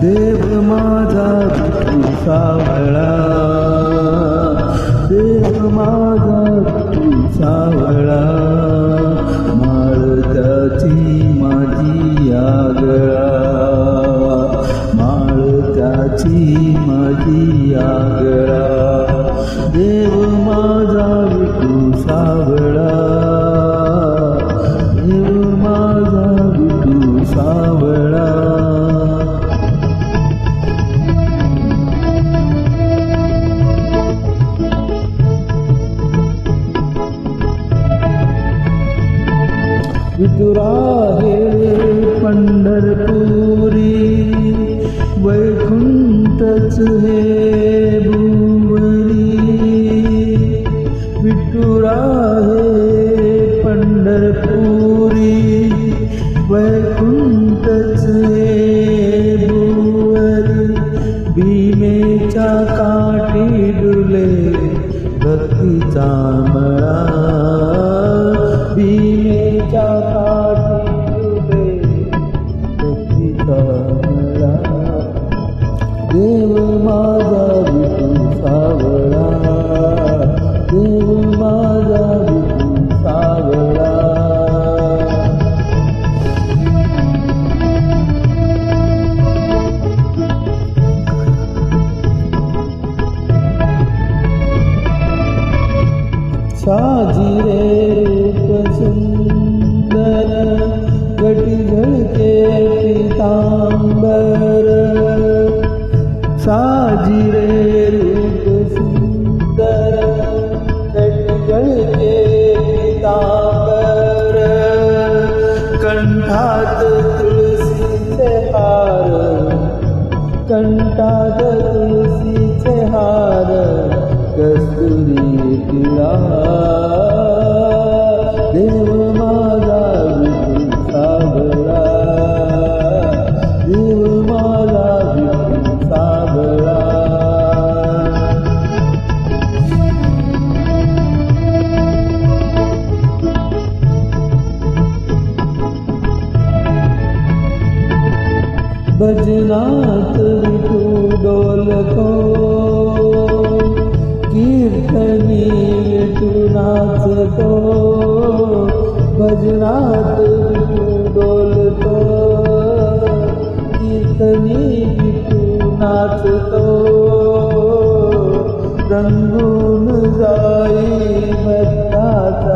देव माझा विठू सावळा. देव माझा तू सावळा. माळत्याची माझी आगळा. माळत्याची माझी आगळा. देव माझा विठू सावळा. देव माझा विठू सावळा. आहे पंढरपुरी. वैकुंठच हे भुवनी विठुरा हे पंढरपुरी. वैकुंठच हे भुवनी भीमेच्या काठी डुले भक्तीचा भक्तीचा मळा देव माझा विठू सावळा देव माझा विठू सावळा साजिरे रूप साजिरे रूप सुंदर गटी झळके पितांबर कंठात तुळशीचे हार कंठात तुळशीचे हार कस्तुरी टिळा बजनाथ विटू डोल को कीर्तनी विटू नाथ को। बजनाथ विटू डोल को कीर्तनी विटू नाथ को। रंगून जाई मत्ता